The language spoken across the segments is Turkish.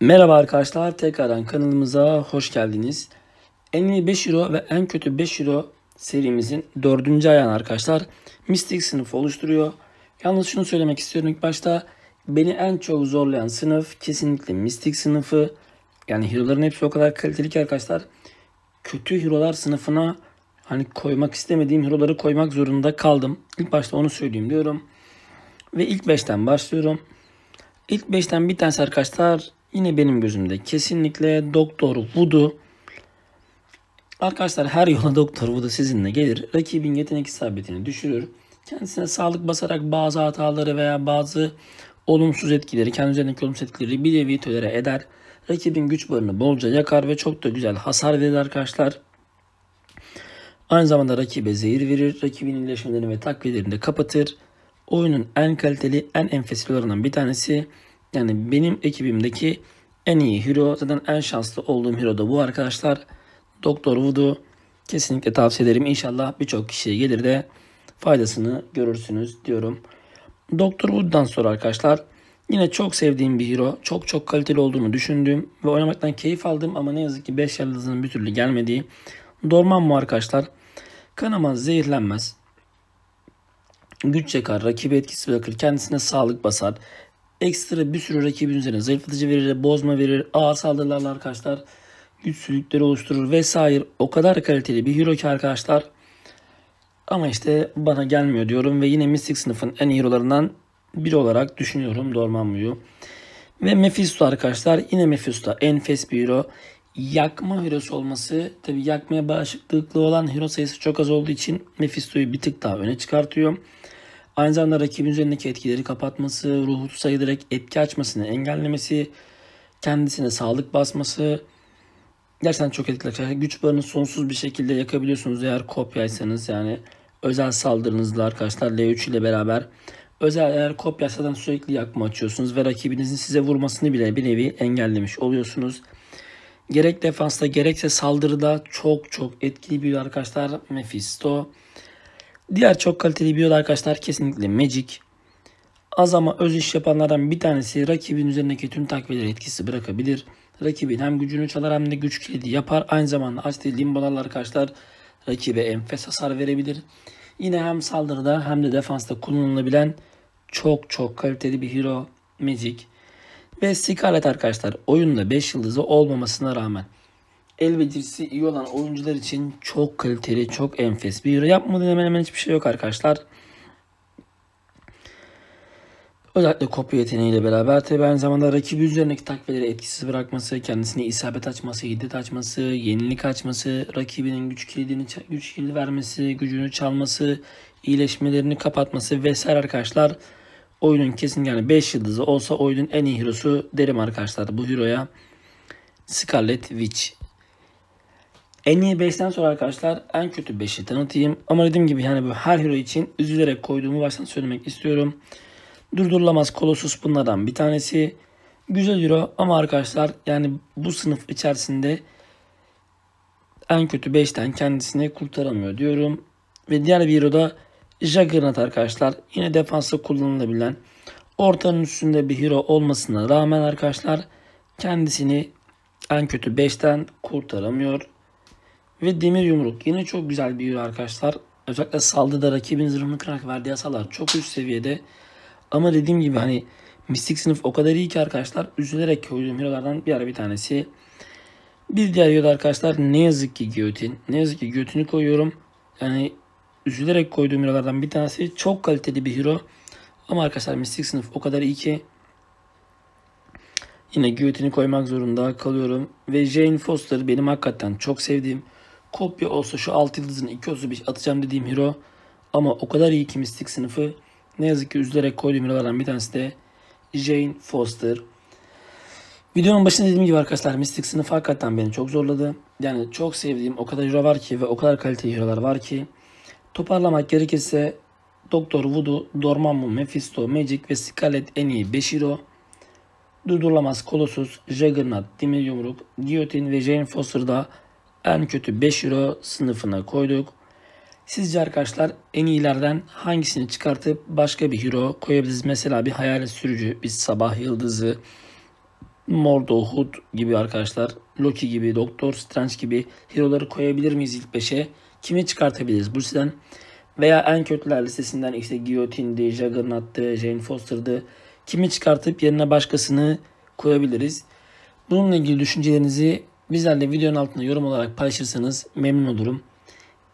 Merhaba arkadaşlar tekrardan kanalımıza hoş geldiniz. En iyi 5 euro ve en kötü 5 euro serimizin dördüncü ayağını arkadaşlar Mystic sınıfı oluşturuyor. Yalnız şunu söylemek istiyorum ilk başta beni en çok zorlayan sınıf kesinlikle Mystic sınıfı. Yani hero'ların hepsi o kadar kaliteli ki arkadaşlar kötü hero'lar sınıfına hani koymak istemediğim hero'ları koymak zorunda kaldım. İlk başta onu söyleyeyim diyorum. Ve ilk 5'ten başlıyorum. İlk 5'ten bir tanesi arkadaşlar yine benim gözümde kesinlikle Doktor Voodoo. Arkadaşlar her yola Doktor Voodoo sizinle gelir. Rakibin yetenek isabetini düşürür. Kendisine sağlık basarak bazı hataları veya bazı olumsuz etkileri, kendi üzerindeki olumsuz etkileri bir nevi tolere eder. Rakibin güç barını bolca yakar ve çok da güzel hasar verir arkadaşlar. Aynı zamanda rakibe zehir verir. Rakibin iyileşmelerini ve takviyelerini de kapatır. Oyunun en kaliteli, en enfes hero'larından bir tanesi. Yani benim ekibimdeki en iyi hero. Zaten en şanslı olduğum hero da bu arkadaşlar. Doktor Voodoo. Kesinlikle tavsiye ederim. İnşallah birçok kişiye gelir de faydasını görürsünüz diyorum. Doktor Wood'dan sonra arkadaşlar yine çok sevdiğim bir hero. Çok çok kaliteli olduğunu düşündüğüm ve oynamaktan keyif aldığım ama ne yazık ki 5 yıldızının bir türlü gelmediği Dormammu arkadaşlar. Kanamaz, zehirlenmez. Güç çekar, rakibi etkisi bırakır, kendisine sağlık basar. Ekstra bir sürü rakibin üzerine zayıflatıcı verir, bozma verir, ağır saldırılarla arkadaşlar güçsüzlükleri oluşturur vesaire. O kadar kaliteli bir hero ki arkadaşlar. Ama işte bana gelmiyor diyorum ve yine Mystic sınıfın en iyi hero'larından biri olarak düşünüyorum Dormammu'yu. Ve Mephisto arkadaşlar. Yine Mephisto enfes bir hero. Yakma hero'su olması tabi yakmaya bağışıklıklı olan hero sayısı çok az olduğu için Mephisto'yu bir tık daha öne çıkartıyor. Aynı zamanda rakibin üzerindeki etkileri kapatması, ruhu sayılarak etki açmasını engellemesi, kendisine sağlık basması gerçekten çok etkili. arkadaşlar. Güç barını sonsuz bir şekilde yakabiliyorsunuz eğer kopyaysanız yani özel saldırınızla arkadaşlar L3 ile beraber özel eğer kopyaysadan sürekli yakma açıyorsunuz ve rakibinizin size vurmasını bile bir nevi engellemiş oluyorsunuz. Gerek defansta gerekse saldırıda çok çok etkili bir arkadaşlar Mephisto. Diğer çok kaliteli bir arkadaşlar kesinlikle Magic. Az ama öz iş yapanlardan bir tanesi rakibin üzerindeki tüm takviyeleri etkisi bırakabilir. Rakibin hem gücünü çalar hem de güç kilidi yapar. Aynı zamanda açtığı limbolarla arkadaşlar rakibe enfes hasar verebilir. Yine hem saldırıda hem de defansta kullanılabilen çok çok kaliteli bir hero Magic. Ve Scarlet arkadaşlar oyunda 5 yıldızı olmamasına rağmen el becerisi iyi olan oyuncular için çok kaliteli, çok enfes bir hero. Yapmadığı hemen hemen hiçbir şey yok arkadaşlar. Özellikle kopya yeteneğiyle beraber tabi aynı zamanda rakibi üzerindeki takviyeleri etkisiz bırakması, kendisine isabet açması, hiddet açması, yenilik açması, rakibinin güç kilidini güç kilidi vermesi, gücünü çalması, iyileşmelerini kapatması vesaire arkadaşlar. Oyunun kesin yani 5 yıldızı olsa oyunun en iyi hero'su derim arkadaşlar bu hero'ya. Scarlet Witch. En iyi 5'ten sonra arkadaşlar en kötü 5'i tanıtayım. Ama dediğim gibi yani bu her hero için üzülerek koyduğumu baştan söylemek istiyorum. Durdurulamaz Colossus bunlardan bir tanesi. Güzel hero ama arkadaşlar yani bu sınıf içerisinde en kötü 5'ten kendisini kurtaramıyor diyorum. Ve diğer bir hero da Juggernaut arkadaşlar. Yine defansta kullanılabilen ortanın üstünde bir hero olmasına rağmen arkadaşlar kendisini en kötü 5'ten kurtaramıyor. Ve demir yumruk yine çok güzel bir hero arkadaşlar. Özellikle saldırıda rakibin zırhını kırarak verdiği hasarlar çok üst seviyede. Ama dediğim gibi hani Mystic sınıf o kadar iyi ki arkadaşlar üzülerek koyduğum hero'lardan bir ara bir tanesi. Bir diğer hero arkadaşlar ne yazık ki Giyotin. Ne yazık ki Giyotin'i koyuyorum. Yani üzülerek koyduğum hero'lardan bir tanesi. Çok kaliteli bir hero. Ama arkadaşlar Mystic sınıf o kadar iyi ki yine Giyotin'i koymak zorunda kalıyorum. Ve Jane Foster benim hakikaten çok sevdiğim kopya olsa şu 6 yıldızın 2 olsa bir atacağım dediğim hero. Ama o kadar iyi ki Mystic sınıfı ne yazık ki üzülerek koyduğum hero'lardan bir tanesi de Jane Foster. Videonun başında dediğim gibi arkadaşlar Mystic sınıfı hakikaten beni çok zorladı. Yani çok sevdiğim o kadar hero var ki ve o kadar kaliteli hero'lar var ki. Toparlamak gerekirse Doktor Voodoo, Dormammu, Mephisto, Magic ve Scarlet en iyi 5 hero. Durdurulamaz Colossus, Juggernaut, Demir Yumruk, Guillotine ve Jane Foster'da en kötü 5 euro sınıfına koyduk. Sizce arkadaşlar en iyilerden hangisini çıkartıp başka bir hero koyabiliriz? Mesela bir hayalet sürücü, bir sabah yıldızı, Mordo, Hood gibi arkadaşlar, Loki gibi, Doktor Strange gibi hero'ları koyabilir miyiz ilk 5'e? Kimi çıkartabiliriz bu sizden? Veya en kötüler listesinden işte Guillotine'di, Juggernaut'tı, Jane Foster'dı. Kimi çıkartıp yerine başkasını koyabiliriz? Bununla ilgili düşüncelerinizi bizlerle videonun altında yorum olarak paylaşırsanız memnun olurum.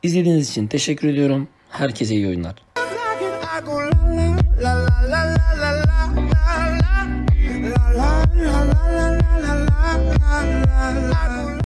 İzlediğiniz için teşekkür ediyorum. Herkese iyi oyunlar.